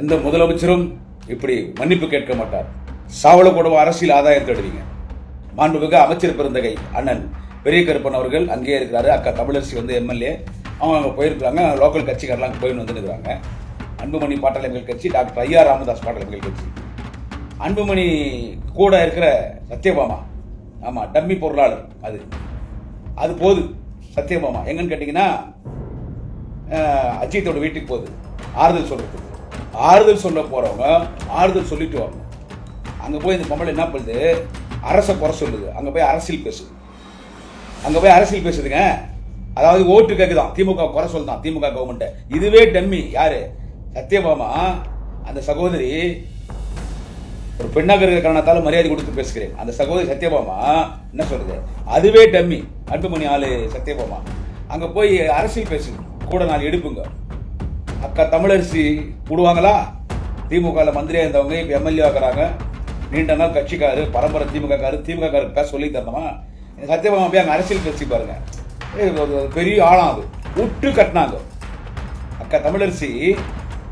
எந்த முதலமைச்சரும் இப்படி மன்னிப்பு கேட்க மாட்டார். சாவல கூடவா அரசியல் ஆதாயம் தேடுவீங்க. மாண்புமிகு அமைச்சர் பெருந்தகை அண்ணன் பெரிய கருப்பன் அவர்கள் அங்கேயே இருக்கிறாரு. அக்கா தமிழரசி வந்து எம்எல்ஏ. அவங்க அங்கே போயிருக்கிறாங்க. லோக்கல் கட்சிக்காரெல்லாம் அங்கே போயின்னு வந்துருக்காங்க அன்புமணி பாட்டாளர்கள் கட்சி டாக்டர் ஐயா ராமதாஸ் பாட்டாளர்கள் கட்சி. அன்புமணி கூட இருக்கிற சத்யபாமா. ஆமாம் டம்மி பொருளாளர் அது. அது போது சத்யபாமா. எங்கன்னு கேட்டிங்கன்னா அஜித்தோட வீட்டுக்கு போகுது. ஆறுதல் சொல்கிறது ஆறுதல் சொல்ல போகிறவங்க ஆறுதல் சொல்லிட்டு வரணும். அங்கே போய் இந்த பொம்பளை என்ன பண்ணுது? அரசை குறை சொல்லுது. அங்கே போய் அரசியல் பேசுது. அங்கே போய் அரசியல் பேசுதுங்க. அதாவது ஓட்டு கேட்குதான் திமுக குறை சொல்லுதான். திமுக கவர்மெண்ட்டை இதுவே டம்மி. யார்? சத்யபாமா. அந்த சகோதரி ஒரு பெண்ணாக இருக்கிற காரணத்தால மரியாதை கொடுத்து பேசுகிறேன். அந்த சகோதரி சத்யபாமா என்ன சொல்றது அதுவே டம்மி. அன்புமணி ஆளு சத்யபாமா. அங்கே போய் அரசியல் பேசுது கூட நாள் எடுப்புங்க. அக்கா தமிழரசி போடுவாங்களா? திமுகவில் மந்திரியாக இருந்தவங்க இப்போ எம்எல்ஏ ஆகுறாங்க நீண்ட நாள் கட்சிக்காரு பரம்பரை திமுக காரு திமுக காரு பேச சொல்லி தரணுமா? சத்தியபாமா சத்யபாமா போய் அரசியல் கட்சி பாருங்க. ஒரு பெரிய ஆழம் அது. விட்டு கட்டினாங்க. அக்கா தமிழரசி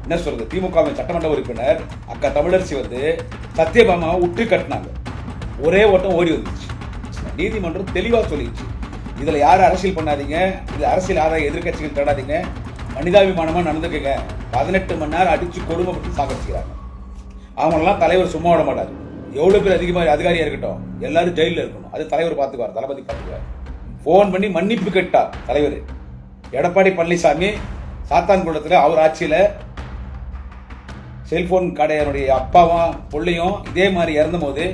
என்ன சொல்றது? திமுகவின் சட்டமன்ற உறுப்பினர். அக்கா தமிழரசி வந்து சத்யபாமாவை விட்டு கட்டினாங்க. ஒரே ஓட்டம் ஓடி வந்துச்சு. நீதிமன்றம் தெளிவாக சொல்லிடுச்சு இதில் யாரும் அரசியல் பண்ணாதீங்க. இது அரசியல் ஆதாய எதிர்கட்சிகள் தேடாதீங்க. மனிதாபிமானமாக நடந்துக்கங்க. பதினெட்டு மணி நேரம் அடித்து கொடுமைப்பட்டு சாகடிச்சுக்கிறாங்க. அவங்களெல்லாம் தலைவர் சும்மா விட மாட்டார். எவ்வளோ பேர் அதிகமாக அதிகாரியாக இருக்கட்டும் எல்லாரும் ஜெயிலில் இருக்கணும். அது தலைவர் பார்த்துக்குவார் தளபதி பார்த்துக்குவார். ஃபோன் பண்ணி மன்னிப்பு கேட்டார் தலைவர். எடப்பாடி பழனிசாமி சாத்தான்குளத்தில் அவர் ஆட்சியில் செல்ஃபோன் கடையனுடைய அப்பாவும் பிள்ளையும் இதே மாதிரி இறந்தபோது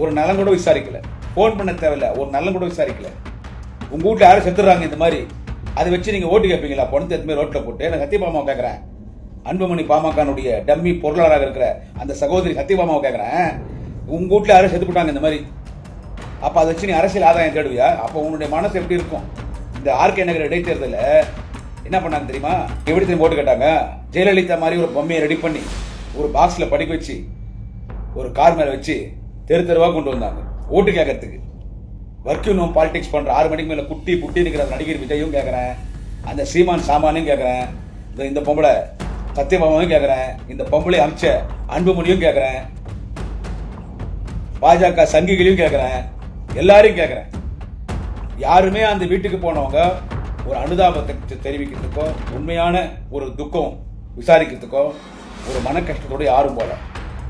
ஒரு நலம் கூட விசாரிக்கல. ஃபோன் பண்ண தேவையில்ல ஒரு நலம் கூட விசாரிக்கல. உங்கள் வீட்டில் யாரும் செத்துடுறாங்க இந்த மாதிரி. அதை வச்சு நீங்கள் ஓட்டு கேட்பீங்களா? பொண்ணு எதுவுமே ரோட்டில் போட்டு நான் சத்தியபாமாவை கேட்குறேன். அன்புமணி பாமகனுடைய டம்மி பொருளாளராக இருக்கிற அந்த சகோதரி சத்தியபாமாவை கேட்குறேன். உங்கள் வீட்டில் யாரும் செத்து போட்டாங்க இந்த மாதிரி. அப்போ அதை வச்சு நீ அரசியல் ஆதாயம் தேடுவியா? அப்போ உன்னுடைய மனசு எப்படி இருக்கும்? இந்த ஆர்கே நகர் இடைத்தேர்தலில் என்ன பண்ணாங்க தெரியுமா? எப்படி தெரியும் ஓட்டு கேட்டாங்க? ஜெயலலிதா மாதிரி ஒரு பொம்மையை ரெடி பண்ணி ஒரு பாக்ஸில் படிக்க வச்சு ஒரு கார் மேலே வச்சு தெரு தெருவாக கொண்டு வந்தாங்க. ஓட்டு கேட்கறதுக்கு. வர்க்கியூனும் பாலிடிக்ஸ் பண்ணுற ஆறு மணிக்கு மேலே குட்டி புட்டி இருக்கிற நடிகர் விஜயும் கேட்குறேன் அந்த சீமான் சாமானையும் கேட்குறேன் இந்த இந்த பொம்பளை சத்தியபாமாவும் கேட்குறேன் இந்த பொம்பளை அமிச்ச அன்புமணியும் கேட்குறேன் பாஜக சங்கிகளையும் கேட்குறேன் எல்லாரையும் கேட்குறேன் யாருமே அந்த வீட்டுக்கு போனவங்க ஒரு அனுதாபத்தை தெரிவிக்கிறதுக்கோ உண்மையான ஒரு துக்கம் விசாரிக்கிறதுக்கோ ஒரு மன கஷ்டத்தோட யாரும் போகல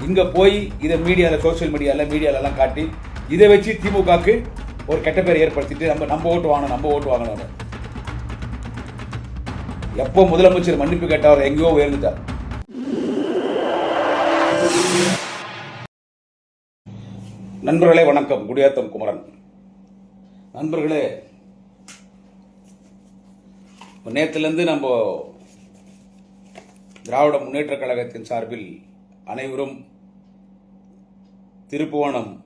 இங்கே போய் இதை மீடியாவில் சோஷியல் மீடியாவில் மீடியால காட்டி இதை வச்சு திமுகக்கு ஒரு கெட்ட பேர் ஏற்படுத்திட்டு நம்ம நம்ம ஓட்டு வாங்கணும் நம்ம ஓட்டு வாங்கணும் எப்போ முதலமைச்சர் மன்னிப்பு கேட்டவர் எங்கேயோ உயர்ந்துட்டார் நண்பர்களே வணக்கம். குடியாத்தம் குமரன். நண்பர்களே நேற்றுலேருந்து நம்ம திராவிட முன்னேற்றக் கழகத்தின் சார்பில் அனைவரும் திருப்புவனம்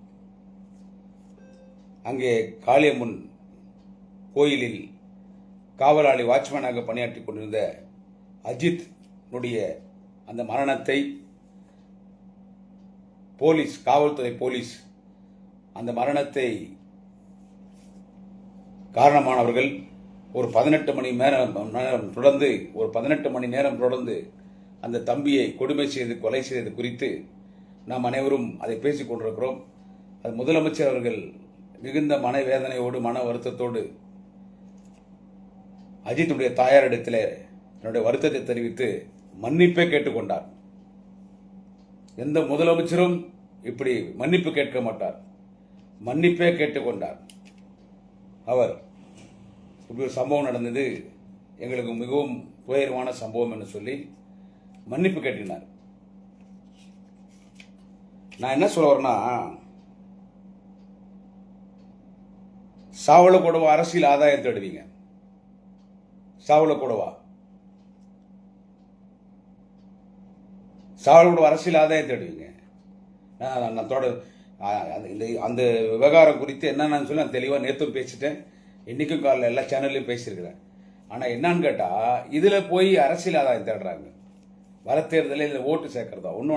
அங்கே காளியம்மன் கோயிலில் காவலாளி வாட்ச்மேனாக பணியாற்றி கொண்டிருந்த அஜித்னுடைய அந்த மரணத்தை போலீஸ் காவல்துறை போலீஸ் அந்த மரணத்தை காரணமானவர்கள் ஒரு பதினெட்டு மணி நேரம் நேரம் தொடர்ந்து ஒரு பதினெட்டு மணி நேரம் தொடர்ந்து அந்த தம்பியை கொடுமை செய்து கொலை செய்தது குறித்து நாம் அனைவரும் அதை பேசிக் கொண்டிருக்கிறோம். அது முதலமைச்சர் அவர்கள் மிகுந்த மனவேதனையோடு மன வருத்தத்தோடு அஜித்துடைய தாயாரிடத்தில் தன்னுடைய வருத்தத்தை தெரிவித்து மன்னிப்பே கேட்டுக்கொண்டார். எந்த முதலமைச்சரும் இப்படி மன்னிப்பு கேட்க மாட்டார். மன்னிப்பே கேட்டுக்கொண்டார். அவர் இப்படி ஒரு சம்பவம் நடந்தது. எங்களுக்கு மிகவும் துயரமான சம்பவம் என்று சொல்லி மன்னிப்பு கேட்டினார் நான் என்ன சொல்ல வரேன்னா சாவல கூடவா அரசியல் ஆதாயம் தேடுவீங்க? சாவல கூடவா? சாவல கூடவா அரசியல் ஆதாயம் தேடுவீங்க. நான் நான் தொட அந்த- இந்த அந்த விவகாரம் குறித்து என்னென்னு சொல்லி நான் தெளிவாக நேற்றும் பேசிட்டேன். இன்னைக்கும் காலையில் எல்லா சேனல்லையும் பேசியிருக்கிறேன். ஆனால் என்னன்னு கேட்டால் இதில் போய் அரசியல் ஆதாயம் தேடுறாங்க. வர தேர்தலில் இதில் ஓட்டு சேர்க்கறதா? ஒன்று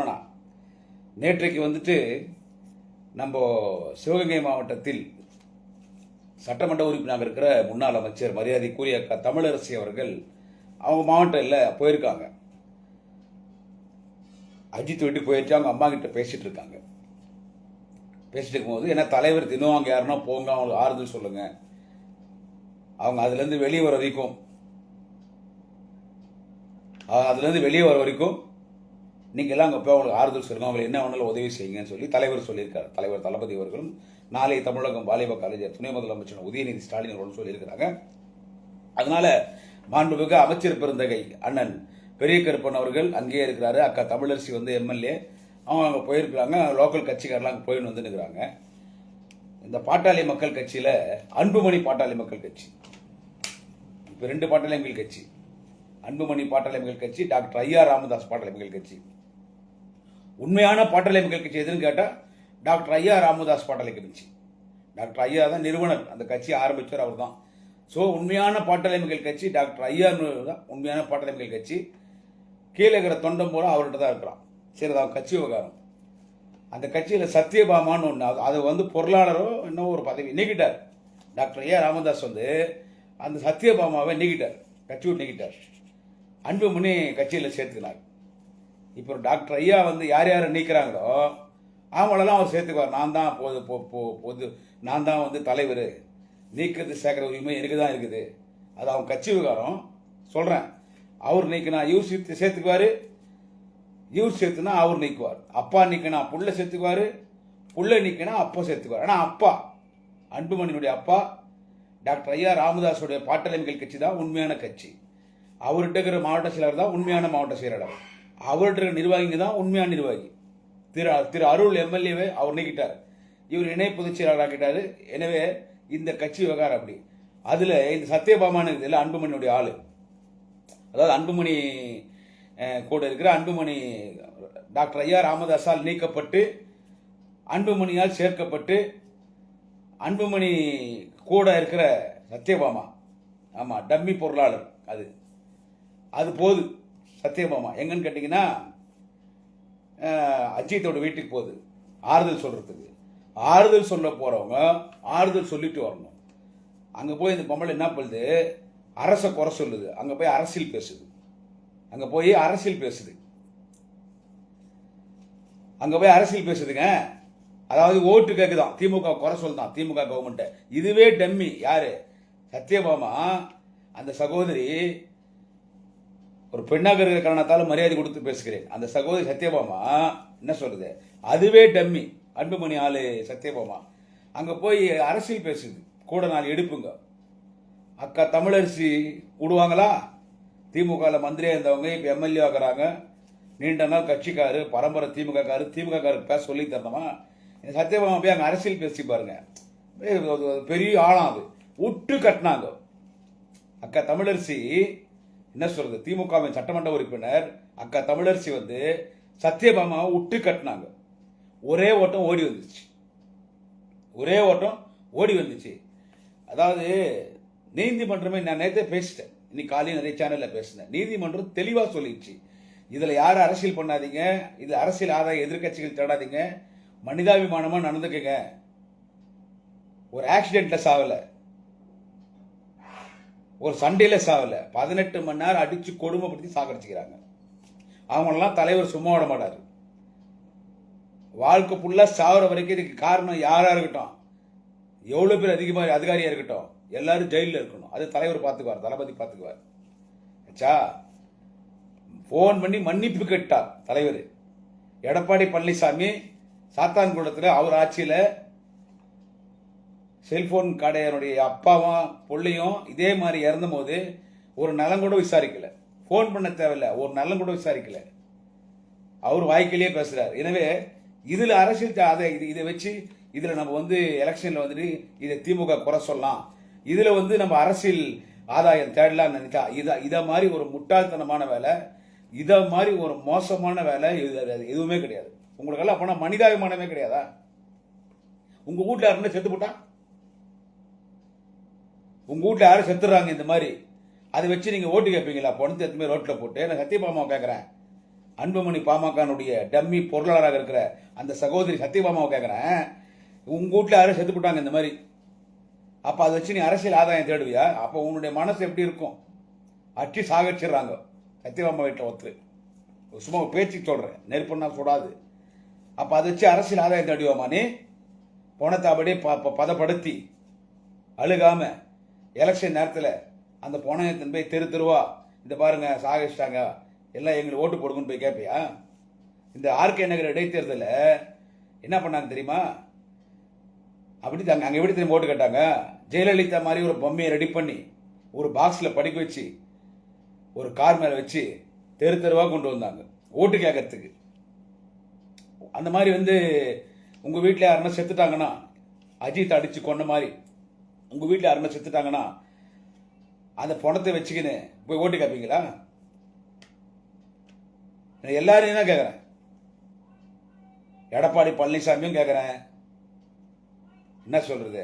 நேற்றைக்கு வந்துட்டு நம்ம சிவகங்கை மாவட்டத்தில் சட்டமன்ற உறுப்பினராக இருக்கிற முன்னாள் அமைச்சர் மரியாதைக்குரிய க- தமிழரசி அவர்கள் அவங்க மாவட்டம் இல்லை போயிருக்காங்க. அஜித் வீட்டுக்கு போயிட்டு அவங்க அம்மா கிட்ட பேசிகிட்டு இருக்காங்க. பேசிட்டு இருக்கும்போது ஏன்னா தலைவர் தினம் அங்கே யாருன்னா போங்க அவங்களுக்கு ஆறுதல் சொல்லுங்க. அவங்க அதுலேருந்து வெளியே வர வரைக்கும் அதுலேருந்து வெளியே வர வரைக்கும் நீங்கள் எல்லாம் அங்கே போய் அவங்களுக்கு ஆறுதல் சொல்லுங்க. அவங்களுக்கு என்ன வேணாலும் உதவி செய்யுங்கன்னு சொல்லி தலைவர் சொல்லியிருக்காரு. தலைவர் தளபதி அவர்களும் நாளை தமிழகம் வாலிப காலேஜர் துணை முதலமைச்சர் உதயநிதி ஸ்டாலின் அவர்கள் சொல்லியிருக்கிறாங்க. அதனால மாண்புமிகு அமைச்சர் பெருந்தகை அண்ணன் பெரிய கருப்பன் அவர்கள் அங்கேயே இருக்கிறாரு. அக்கா தமிழரசி வந்து எம்எல்ஏ. அவங்க அங்கே போயிருக்கிறாங்க. லோக்கல் கட்சிக்காரெல்லாம் அங்கே போயின்னு வந்துருக்கிறாங்க இந்த பாட்டாளி மக்கள் கட்சியில் அன்புமணி பாட்டாளி மக்கள் கட்சி. இப்போ ரெண்டு பாட்டாளி மக்கள் கட்சி. அன்புமணி பாட்டாளி மக்கள் கட்சி டாக்டர் ஐயா ராமதாஸ் பாட்டாளி மக்கள் கட்சி. உண்மையான பாட்டாளி மக்கள் கட்சி எதுன்னு கேட்டால் டாக்டர் ஐயா ராமதாஸ் பாட்டாளி கட்சி டாக்டர் ஐயா தான் நிறுவனர். அந்த கட்சி ஆரம்பித்தவர் அவர் தான் ஸோ உண்மையான பாட்டாளி கட்சி டாக்டர் ஐயா தான் உண்மையான பாட்டாளி கட்சி. கீழே இருக்கிற தொண்டம் போல அவர்கிட்ட தான் இருக்கிறான். சரி அவன் கட்சி விவகாரம். அந்த கட்சியில் சத்யபாமான்னு ஒன்று அது அது வந்து பொருளாளரோ இன்னும் ஒரு பதவி நீக்கிட்டார். டாக்டர் ஏ ராமதாஸ் வந்து அந்த சத்யபாமாவை நீக்கிட்டார். கட்சி விட்டு நீக்கிட்டார். அன்புமணி கட்சியில் சேர்த்துக்கினார். இப்போ டாக்டர் ஐயா வந்து யார் யாரை நீக்கிறாங்களோ அவங்களெல்லாம் அவர் சேர்த்துக்குவார். நான் தான் பொது பொது நான் தான் வந்து தலைவர். நீக்கிறது சேர்க்குற உரிமை எனக்கு தான் இருக்குது. அது அவன் கட்சி விவகாரம். சொல்கிறேன் அவர் நீக்கினா இவர் சேர்த்து சேர்த்துக்குவார். இவர் சேர்த்துனா அவர் நீக்குவார். அப்பா நீக்கினா புள்ள சேர்த்துக்குவார். புள்ள நீக்கினா அப்பா சேர்த்துக்குவார். ஆனால் அப்பா அன்புமணியினுடைய அப்பா டாக்டர் ஐயா ராமதாஸுடைய பாட்டலைமைகள் கட்சி தான் உண்மையான கட்சி. அவர்கிட்ட இருக்கிற மாவட்ட செயலர் தான் உண்மையான மாவட்ட செயலாளர் அவர்கிட்ட இருக்கிற நிர்வாகிங்க தான் உண்மையான நிர்வாகி. திரு திரு அருள் எம்எல்ஏவை அவர் நீக்கிட்டார். இவர் இணை பொதுச் செயலாளராக்கிட்டார் எனவே இந்த கட்சி விவகாரம் அப்படி. அதில் இந்த சத்யபாமான் இதில் அன்புமணியுடைய ஆள். அதாவது அன்புமணி கூட இருக்கிற அன்புமணி டாக்டர் ஐயா ராமதாஸால் நீக்கப்பட்டு அன்புமணியால் சேர்க்கப்பட்டு அன்புமணி கூட இருக்கிற சத்யபாமா. ஆமாம் டம்மி பொருளாளர் அது. அது போது சத்யபாமா. எங்கன்னு கேட்டிங்கன்னா அஜித்தோட வீட்டுக்கு போகுது. ஆறுதல் சொல்கிறதுக்கு ஆறுதல் சொல்ல போகிறவங்க ஆறுதல் சொல்லிட்டு வரணும். அங்கே போய் இந்த பொம்பளை என்ன பண்ணுது? அரசை குறை சொல்லுது. அங்கே போய் அரசியல் பேசுது. அங்கே போய் அரசியல் பேசுது. அங்கே போய் அரசியல் பேசுதுங்க. அதாவது ஓட்டு கேட்குதான் திமுக குறை சொல்லுதான் திமுக கவர்மெண்ட்டை இதுவே டம்மி. யார்? சத்யபாமா. அந்த சகோதரி ஒரு பெண்ணாக இருக்கிற காரணத்தால் மரியாதை கொடுத்து பேசுகிறேன். அந்த சகோதரி சத்யபாமா என்ன சொல்றது? அதுவே டம்மி. அன்புமணி ஆளு சத்யபாமா. அங்க போய் அரசியல் பேசுது. கூட நாள் எடுப்புங்க. அக்கா தமிழரசி விடுவாங்களா திமுகவில் மந்திரியா இருந்தவங்க இப்போ எம்எல்ஏ ஆகிறாங்க. நீண்ட நாள் கட்சிக்காரு பரம்பரை திமுக காரு திமுக காருக்கு பேச சொல்லி தரணுமா? இந்த சத்யபாமா போய் அங்கே அரசியல் பேசி பாருங்க. பெரிய ஆழம் அது. விட்டு கட்டினாங்க. அக்கா தமிழரசி என்ன சொல்றது? திமுகவின் சட்டமன்ற உறுப்பினர் அக்கா தமிழரசி வந்து சத்யபாமாவை விட்டு கட்டினாங்க. ஒரே ஓட்டம் ஓடி வந்துச்சு. ஒரே ஓட்டம் ஓடி வந்துச்சு. அதாவது நீதிமன்றமே நான் நேற்றே பேசிட்டேன். இன்னைக்கு காலையில் நிறைய சேனலில் பேசினேன். நீதிமன்றம் தெளிவாக சொல்லிடுச்சு. இதில் யாரும் அரசியல் பண்ணாதீங்க. இது அரசியல் ஆதாய எதிர்க்கட்சிகள் தேடாதீங்க. மனிதாபிமானமாக நடந்துக்குங்க. ஒரு ஆக்சிடென்ட்ல சாவலை. ஒரு சண்டையில் சாகலை. பதினெட்டு மணி நேரம் அடித்து கொடுமைப்படுத்தி சாகடிச்சுக்கிறாங்க. அவங்களெல்லாம் தலைவர் சும்மா விட மாட்டார். வாழ்க்கை ஃபுல்லாக சாகிற வரைக்கும் இதுக்கு காரணம் யாராக இருக்கட்டும். எவ்வளோ பேர் அதிகமாக அதிகாரியாக இருக்கட்டும். எல்லாரும் ஜெயிலில் இருக்கணும். அது தலைவர் பார்த்துக்குவார் தளபதி பார்த்துக்குவார் ஆச்சா ஃபோன் பண்ணி மன்னிப்பு கேட்டார் தலைவர். எடப்பாடி பழனிசாமி சாத்தான்குளத்தில் அவர் ஆட்சியில் செல்போன் கடையனுடைய அப்பாவும் பிள்ளையும் இதே மாதிரி இறந்தபோது ஒரு நலம் கூட விசாரிக்கல. ஃபோன் பண்ண தேவையில்ல ஒரு நலம் கூட விசாரிக்கல. அவர் வாய்க்கிலேயே பேசுகிறார் எனவே இதில் அரசியல் அதை இது இதை வச்சு இதில் நம்ம வந்து எலெக்ஷனில் வந்துட்டு இதை திமுக குறை சொல்லலாம். இதில் வந்து நம்ம அரசியல் ஆதாயம் தேடலாம்னு நினைச்சா இதை இதை மாதிரி ஒரு முட்டாள்தனமான வேலை இதை மாதிரி ஒரு மோசமான வேலை இது எதுவுமே கிடையாது. உங்களுக்கெல்லாம் அப்போனா மனிதாபிமானமே கிடையாதா? உங்கள் வீட்டில் யாருன்னா செத்து போட்டா? உங்கள் வீட்டில் யாரும் செத்துடுறாங்க இந்த மாதிரி. அதை வச்சு நீங்கள் ஓட்டு கேட்பீங்களா? பொண்ணு எத்தனை ரோட்டில் போட்டு நான் சத்தியபாமா கேட்குறேன் அன்புமணி பாமகனுடைய டம்மி பொருளாளராக இருக்கிற அந்த சகோதரி சத்தியபாமாவை கேட்குறேன் உங்கள் வீட்டில் யாரும் செத்து போட்டாங்க இந்த மாதிரி. அப்போ அதை வச்சு நீ அரசியல் ஆதாயம் தேடுவியா? அப்போ உன்னுடைய மனசு எப்படி இருக்கும்? அடிச்சு சாகடிச்சிடுறாங்க சத்தியபாமா வீட்டில் ஒருத்தர் சும்மா பேச்சு சொல்கிறேன் நெருப்புன்னா சொல்லாது அப்போ அதை வச்சு அரசியல் ஆதாயம் தேடுவோமா நீ? பணத்தை அப்படியே ப ப- பதப்படுத்தி அழுகாமல் எலெக்ஷன் நேரத்தில் அந்த பணத்தின் போய் தெரு தெருவா இந்த பாருங்க சாகிச்சிட்டாங்க எல்லாம் எங்களுக்கு ஓட்டு போடுங்கன்னு போய் கேட்பியா இந்த ஆர்கே நகர் இடைத்தேர்தலில் என்ன பண்ணாங்க தெரியுமா? அப்படி தாங்க அங்கே எப்படி தெரியுமா ஓட்டு கேட்டாங்க? ஜெயலலிதா மாதிரி ஒரு பொம்மையை ரெடி பண்ணி ஒரு பாக்ஸில் படிக்க வச்சு ஒரு கார் மேலே வச்சு தெரு தெருவாக கொண்டு வந்தாங்க ஓட்டு கேட்கறதுக்கு அந்த மாதிரி வந்து உங்கள் வீட்டில் யாருன்னா செத்துட்டாங்கன்னா அஜித் அடித்து கொண்ட மாதிரி உங்கள் வீட்டில் யாருன்னா செத்துட்டாங்கன்னா அந்த பணத்தை வச்சுக்கின்னு போய் ஓட்டு கேட்பீங்களா நான் எல்லாரையும் தான் கேட்குறேன் எடப்பாடி பழனிசாமியும் கேட்குறேன் என்ன சொல்றது?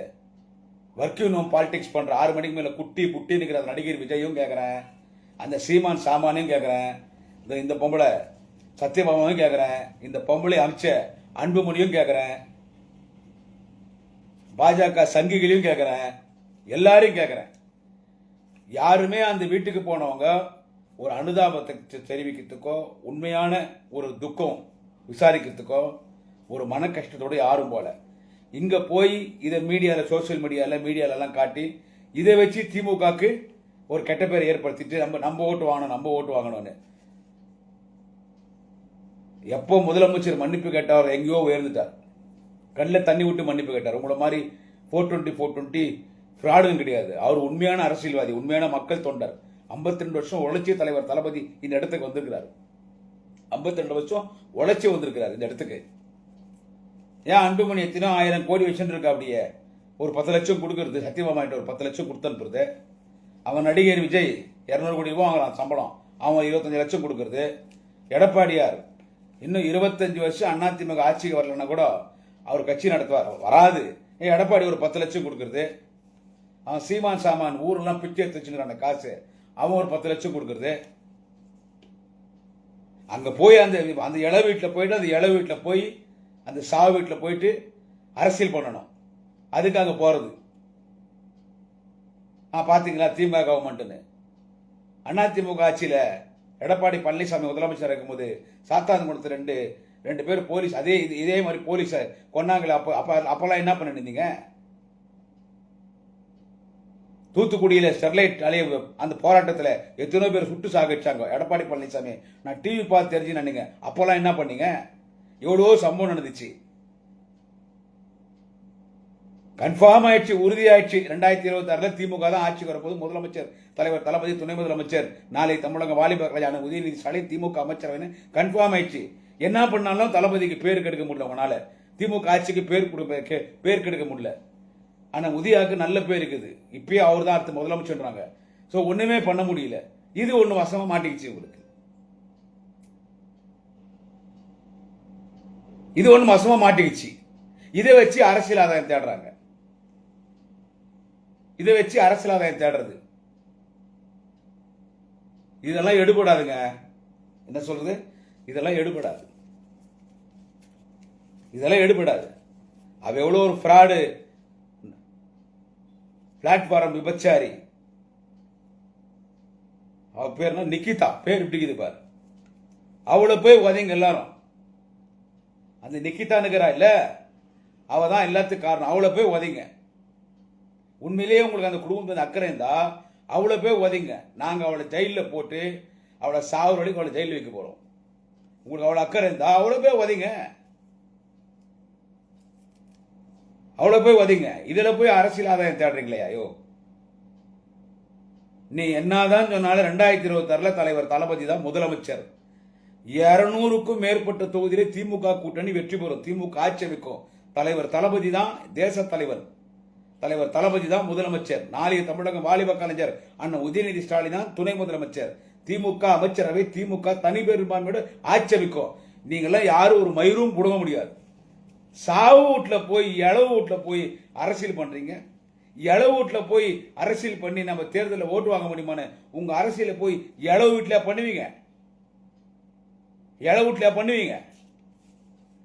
வர்க்கியூனும் பாலிடிக்ஸ் பண்ணுற ஆறு மணிக்கு மேலே குட்டி புட்டி நிற்கிற அந்த நடிகர் விஜயும் கேட்குறேன் அந்த சீமான் சாமானையும் கேட்குறேன் இந்த இந்த பொம்பளை சத்யபாமாவையும் கேட்குறேன் இந்த பொம்பளை அமிச்ச அன்புமணியும் கேட்குறேன் பாஜக சங்கிகளையும் கேட்குறேன் எல்லாரையும் கேட்குறேன் யாருமே அந்த வீட்டுக்கு போனவங்க ஒரு அனுதாபத்தை தெரிவிக்கிறதுக்கோ உண்மையான ஒரு துக்கம் விசாரிக்கிறதுக்கோ ஒரு மன கஷ்டத்தோட யாரும் போல. இங்கே போய் இதை மீடியாவில் சோஷியல் மீடியாவில் மீடியாலெல்லாம் காட்டி இதை வச்சு திமுகக்கு ஒரு கெட்ட பேரை ஏற்படுத்திட்டு நம்ம நம்ம ஓட்டு வாங்கணும் நம்ம ஓட்டு வாங்கணும்னு. எப்போ முதலமைச்சர் மன்னிப்பு கேட்டவர் எங்கேயோ உயர்ந்துட்டார். கண்ணில் தண்ணி விட்டு மன்னிப்பு கேட்டார். உங்களை மாதிரி ஃபோர் டுவெண்ட்டி ஃபோர் டுவெண்ட்டி ஃப்ராடும் கிடையாது. அவர் உண்மையான அரசியல்வாதி உண்மையான மக்கள் தொண்டர். 52 வருஷம் உழைச்சிய தலைவர் தளபதி இந்த இடத்துக்கு வந்திருக்கிறார். 52 வருஷம் உழைச்சி வந்திருக்கிறார் இந்த இடத்துக்கு. ஏன் அன்புமணி எத்தனோ ஆயிரம் கோடி வச்சுட்டு இருக்கா அப்படியே? ஒரு பத்து லட்சம் கொடுக்கறது சத்தியபாமாட்ட ஒரு பத்து லட்சம் கொடுத்து அனுப்புறது. அவன் நடிகர் விஜய் இரநூறு கோடி ரூபா வாங்குறான் சம்பளம். அவன் இருபத்தஞ்சு லட்சம் கொடுக்கறது. எடப்பாடியார் இன்னும் இருபத்தஞ்சு வருஷம் அதிமுக ஆட்சிக்கு வரலன்னா கூட அவர் கட்சி நடத்துவார் வராது. ஏன் எடப்பாடி ஒரு பத்து லட்சம் கொடுக்குறது. அவன் சீமான் சாமான் ஊரெல்லாம் பிச்சை எடுத்து வச்சுக்கிறான் காசு. அவன் ஒரு பத்து லட்சம் கொடுக்குறது. அங்கே போய் அந்த அந்த இள வீட்டில் போயிட்டு அந்த இள வீட்டில் போய் அந்த சாவு வீட்டில் போயிட்டு அரசியல் பண்ணணும். அதுக்கு அங்கே போகிறது ஆ பார்த்தீங்களா திமுக கவர்மெண்ட்டுன்னு அதிமுக ஆட்சியில் எடப்பாடி பழனிசாமி முதலமைச்சர் இருக்கும்போது சாத்தான்குளத்து ரெண்டு ரெண்டு பேர் போலீஸ் அதே இது இதே மாதிரி போலீஸை கொன்னாங்களே அப்போ அப்போ அப்போல்லாம் என்ன பண்ணிருந்தீங்க? இருந்தீங்க தூத்துக்குடியில் ஸ்டெர்லைட் அலைய அந்த போராட்டத்தில் எத்தனையோ பேர் சுட்டு சாகடிச்சாங்க. எடப்பாடி பழனிசாமி நான் டிவி பார்த்து தெரிஞ்சு நினைங்க அப்போல்லாம் என்ன பண்ணீங்க? எவ்வளோ சம்பவம் நடந்துச்சு. கன்ஃபார்ம் ஆயிடுச்சு உறுதியாயிடுச்சு. ரெண்டாயிரத்தி இருபத்தி ஆறுல திமுக தான் ஆட்சிக்கு வரும்போது முதலமைச்சர் தலைவர் தளபதி துணை முதலமைச்சர் நாளை தமிழக வாலிபர் கல்யாண உதயநிதி ஸ்டாலின் திமுக அமைச்சரவைன்னு கன்ஃபார்ம் ஆயிடுச்சு. என்ன பண்ணாலும் தளபதிக்கு பேர் கெடுக்க முடியல உங்களால் திமுக ஆட்சிக்கு பேர் கொடுக்க கே- பேர் கெடுக்க முடியல. ஆனால் உதயாவுக்கு நல்ல பேர் இருக்குது. இப்பயே அவர் தான் அடுத்து முதலமைச்சர்ன்றாங்க. ஸோ ஒன்றுமே பண்ண முடியல. இது ஒன்று வசமாக மாட்டிக்கிச்சு உங்களுக்கு இது ஒன்று வசமாக மாட்டிக்கிச்சு. இதை வச்சு அரசியல் ஆதாயம் தேடுறாங்க. இதை வச்சு அரசியல் ஆதாயம் தேடுறது. இதெல்லாம் எடுபடாதுங்க. என்ன சொல்றது? இதெல்லாம் எடுபடாது. இதெல்லாம் எடுபடாது. அவ எவ்வளோ ஒரு ஃப்ராடு பிளாட்ஃபார்ம் விபச்சாரி. அவ பேர்னா நிக்கிதா. பேர் இப்படிக்குது பாரு. அவளை போய் உதைங்க எல்லாரும். அந்த நிக்கிதானுக்கிறா இல்ல? அவள் தான் எல்லாத்துக்கும் காரணம். அவளை போய் உதைங்க உண்மையிலேயே உங்களுக்கு அந்த குடும்பம் அக்கறை இருந்தால் அவளை போய் உதைங்க நாங்கள் அவளை ஜெயிலில் போட்டு அவளை சாவு வரைக்கும் அவளை ஜெயிலில் வைக்க போகிறோம் உங்களுக்கு அவ்வளோ அக்கறை இருந்தா அவ்வளோ போய் உதைங்க அவ்வளோ போய் உதைங்க இதில் போய் அரசியல் ஆதாயம் தேடுறீங்களே ஐயோ. நீ என்னதான் சொன்னாலும் ரெண்டாயிரத்தி இருபத்தாறில் தலைவர் தளபதி தான் முதலமைச்சர். இரநூறுக்கும் மேற்பட்ட தொகுதியிலே திமுக கூட்டணி வெற்றி பெறும். திமுக ஆட்சேபிக்கும் தலைவர் தளபதி தான் தேச தலைவர். தலைவர் தளபதி தான் முதலமைச்சர். நாளைய தமிழகம் வாலிப கலைஞர் அண்ணன் உதயநிதி ஸ்டாலின் தான் துணை முதலமைச்சர். திமுக அமைச்சரவை திமுக தனி பெரும்பான்மையோட ஆட்சி நீங்களாம் யாரும் ஒரு மயிரும் புடுங்க முடியாது. சாவு வீட்டில் போய் இளவு வீட்டில் போய் அரசியல் பண்ணுறீங்க இளவு வீட்டில் போய் அரசியல் பண்ணி நம்ம தேர்தலில் ஓட்டு வாங்க முடியுமான்னு உங்கள் அரசியலை போய் இளவு வீட்டில் பண்ணுவீங்க. இளவு வீட்டில் பண்ணுவீங்க.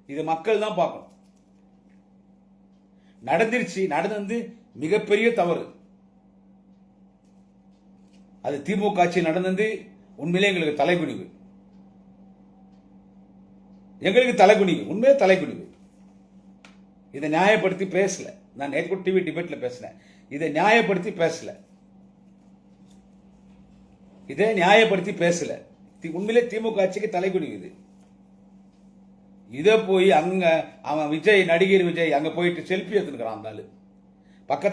இது மக்கள் தான் பார்க்கணும். நடந்துருச்சு நடந்தது மிகப்பெரிய தவறு. அது திமுக ஆட்சி நடந்தது உண்மையிலே எங்களுக்கு தலைகுனிவு. எங்களுக்கு தலைக்குனிவு உண்மையே தலைக்குனிவு இதை நியாயப்படுத்தி பேசல. நான் நேற்று டிவி டிபேட்ல பேசினேன். இதை நியாயப்படுத்தி பேசல. இதை நியாயப்படுத்தி பேசல. உண்மையிலே திமுக ஆட்சிக்கு தலைக்குனிவுது இதை. போய் அங்க அவன் விஜய் நடிகர் விஜய் அங்க போயிட்டு செல்ஃபி எடுத்துக்கிறான் அந்த ஆளு.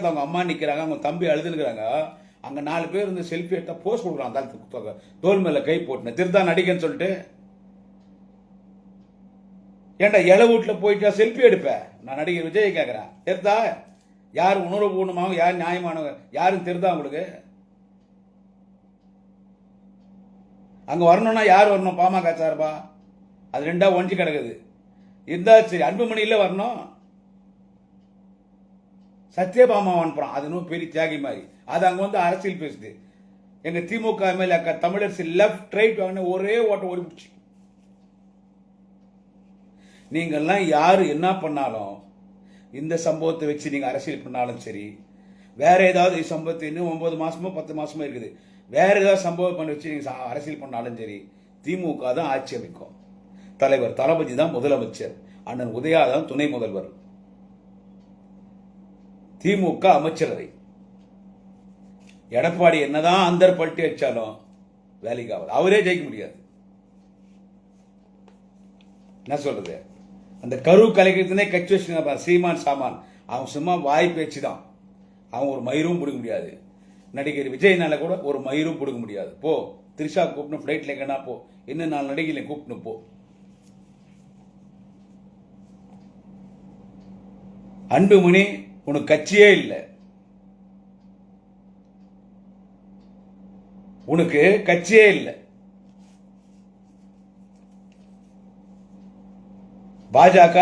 அவங்க அம்மா நிற்கிறாங்க அவங்க தம்பி அழுதுனுக்குறாங்க அங்கே நாலு பேர் இருந்து செல்ஃபி எடுத்தால் போஸ்ட் கொடுக்குறான் அந்த தோல் மேலே கை போட்டுன திருதா நடிகன்னு சொல்லிட்டு. ஏண்டா இள வீட்டில் போயிட்டா செல்ஃபி எடுப்பேன் நான் நடிகர் விஜய் கேட்குறேன் தெரிதா யார் உணர்வு பூர்ணமாகவும் யார் நியாயமானவங்க யாரும் தெரிதா உங்களுக்கு? அங்கே வரணும்னா யார் வரணும்? பாமக சார்பா? அது ரெண்டாக ஒன்றி கிடக்குது. இருந்தால் சரி அன்புமணியில் வரணும். சத்யபாமா அனுப்புறான். அது இன்னும் பெரிய தியாகி மாதிரி. அது அங்கே வந்து அரசியல் பேசுது. எங்கள் திமுக எம்எல்ஏ அக்கா தமிழரசு லெஃப்ட் ரைட் வாங்கின ஒரே ஓட்டம் ஓடிப்பிடுச்சு நீங்கள்லாம் யார் என்ன பண்ணாலும் இந்த சம்பவத்தை வச்சு நீங்கள் அரசியல் பண்ணாலும் சரி வேற ஏதாவது சம்பவத்தை இன்னும் ஒன்பது மாசமோ பத்து மாசமோ இருக்குது. வேற ஏதாவது சம்பவம் பண்ணி வச்சு நீங்கள் அரசியல் பண்ணாலும் சரி திமுக தான் ஆட்சி அமைக்கும். தலைவர் தளபதி தான் முதலமைச்சர் அண்ணன் உதயா தான் துணை முதல்வர். திமுக அமைச்சரவை. எடப்பாடி என்னதான் அந்தர் பல்ட்டி வச்சாலும் வேலைக்கு ஆகாது. அவரே ஜெயிக்க முடியாது. என்ன சொல்றது? அந்த கரு கலைக்கிறதுனே கட்சி வச்சுருங்க சீமான் சாமான். அவன் சும்மா வாய் பேச்சு தான் அவன் ஒரு மயிரும் பிடிக்க முடியாது. நடிகர் விஜய்னால கூட ஒரு மயிரும் பிடிக்க முடியாது. போ திரிஷா கூப்பிட்டு ஃப்ளைட்டில் எங்கன்னா போ. இன்னும் நாலு நடிகைகளை கூப்பிட்டு போ. அன்புமணி உனக்கு கட்சியே இல்லை. உனக்கு கட்சியே இல்லை. பாஜக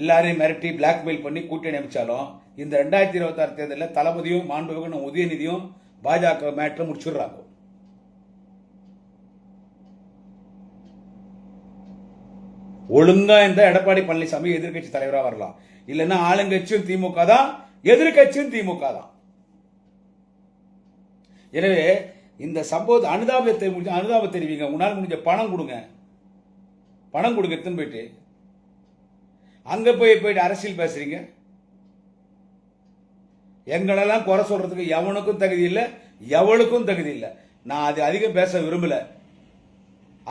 எல்லாரையும் மிரட்டி பிளாக்மெயில் பண்ணி கூட்டணி அமைச்சாலும் இந்த ரெண்டாயிரத்தி இருபத்தாறு தேர்தலில் தளபதியும் மாண்புமிகு உதயநிதியும் பாஜக மேட்டரை முடிச்சிடுறாங்க. ஒழுங்கா இந்த எடப்பாடி பழனிசாமி எதிர்க்கட்சி தலைவராக வரலாம். இல்லைன்னா ஆளுங்கட்சியும் திமுக தான் எதிர்க்கட்சியும் திமுக தான். எனவே இந்த சம்பவத்தை அனுதாபத்தை முடிஞ்ச அனுதாபம் தெரிவிங்க. உன்னால் முடிஞ்ச பணம் கொடுங்க. பணம் கொடுங்க எடுத்துன்னு போயிட்டு. அங்கே போய் போயிட்டு அரசியல் பேசுகிறீங்க எங்களெல்லாம் குறை சொல்கிறதுக்கு எவனுக்கும் தகுதி இல்லை எவளுக்கும் தகுதி இல்லை. நான் அது அதிகம் பேச விரும்பலை.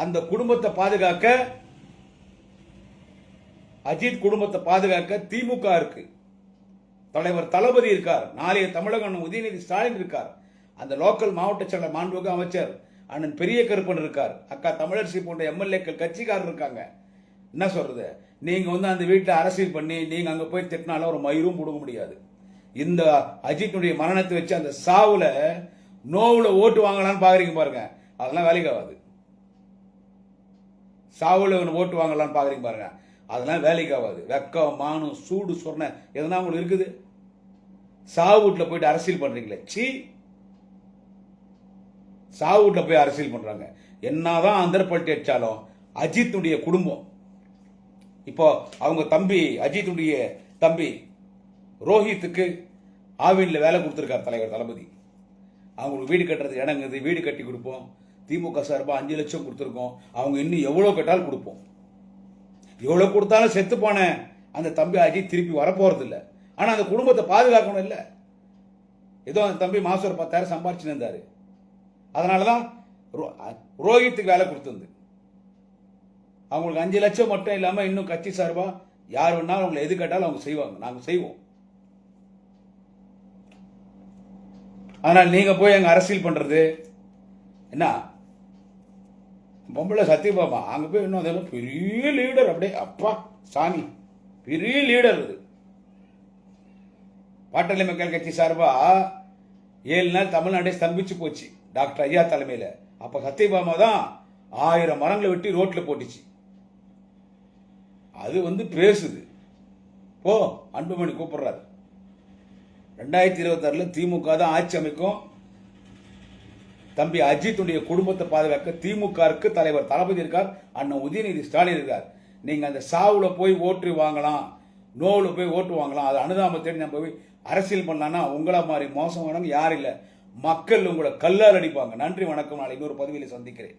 அந்த குடும்பத்தை பாதுகாக்க அஜித் குடும்பத்தை பாதுகாக்க திமுக இருக்கு. தலைவர் தளபதி இருக்கார். நாளைய தமிழகம் உதயநிதி ஸ்டாலின் இருக்கார். அந்த லோக்கல் மாவட்ட செயலர் மாண்புமிகு அமைச்சர் அண்ணன் பெரிய கருப்பன் இருக்கார். அக்கா தமிழரசி போன்ற எம்எல்ஏக்கள் கட்சிக்காரர் இருக்காங்க. என்ன சொல்றது? நீங்க வந்து அந்த வீட்டில் அரசியல் பண்ணி நீங்க அங்க போய் திட்டினாலும் ஒரு மயிரும் கொடுக்க முடியாது. இந்த அஜித்துடைய மரணத்தை வச்சு அந்த சாவுல நோவுல ஓட்டு வாங்கலாம்னு பாக்குறீங்க பாருங்க. அதெல்லாம் வேலைக்கு ஆகாது. சாவுல இவனை ஓட்டு வாங்கலாம்னு பாக்குறீங்க பாருங்க. அதெல்லாம் வேலைக்கு ஆகாது. வெக்கம் மானம் சூடு சொன்ன எதனா உங்களுக்கு இருக்குது. சாவு வீட்டில் போயிட்டு அரசியல் பண்றீங்களே. சீ! சாவு போய் அரசியல் பண்றாங்க. என்னதான் அந்தர்பல்ட்டி அடித்தாலும் அஜித்துடைய குடும்பம். இப்போ அவங்க தம்பி அஜித்துடைய தம்பி ரோஹித்துக்கு ஆவினில் வேலை கொடுத்துருக்கார் தலைவர் தளபதி. அவங்களுக்கு வீடு கட்டுறது இடங்குது வீடு கட்டி கொடுப்போம். திமுக சார்பாக அஞ்சு லட்சம் கொடுத்துருக்கோம். அவங்க இன்னும் எவ்வளோ கேட்டாலும் கொடுப்போம். எவ்வளோ கொடுத்தாலும் செத்து அந்த தம்பி அஜித் திருப்பி வரப்போகிறது இல்லை ஆனால் அந்த குடும்பத்தை பாதுகாக்கணும் இல்லை. ஏதோ அந்த தம்பி மாதம் ஒரு பத்தாயிரம் சம்பாரிச்சுன்னு இருந்தார். அதனால தான் ரோ- ரோஹித்துக்கு வேலை கொடுத்துருந்து அவங்களுக்கு அஞ்சு லட்சம் மட்டும் இல்லாமல் இன்னும் கட்சி சார்பா யார் வேணாலும் அவங்களை எது கேட்டாலும் அவங்க செய்வாங்க. நாங்கள் செய்வோம். ஆனால் நீங்கள் போய் அங்கே அரசியல் பண்ணுறது என்ன? பொம்பளை சத்தியபாமா அங்கே போய் இன்னும் அதெல்லாம் பெரிய லீடர் அப்படியே அப்பா சாமி. பெரிய லீடர் அது. பாட்டாளி மக்கள் கட்சி சார்பா ஏழு நாள் தமிழ்நாடே ஸ்தம்பிச்சு போச்சு. டாக்டர் ஐயா தலைமையில். அப்ப சத்தியபாமா தான் ஆயிரம் மரங்களை வெட்டி ரோட்ல போட்டுச்சு. அது வந்து பேசுது போ அன்புமணி கூப்பிடுறாரு. ரெண்டாயிரத்தி இருபத்தாறுல திமுக தான் ஆட்சி அமைக்கும். தம்பி அஜித்துடைய குடும்பத்தை பாதுகாக்க திமுக தலைவர் தளபதி இருக்கார் அண்ணன் உதயநிதி ஸ்டாலின் இருக்கார். நீங்க அந்த சாவுல போய் ஓட்டு வாங்கலாம் நோவில் போய் ஓட்டு வாங்கலாம் அது அனுதாபத்தை தேடி நம்ம போய் அரசியல் பண்ணலாம்னா உங்கள மாதிரி மோசமானவங்க யாரும் இல்லை. மக்கள் உங்களை கல்லால் அடிப்பாங்க. நன்றி வணக்கம். நாளை இன்னொரு பதவியில் சந்திக்கிறேன்.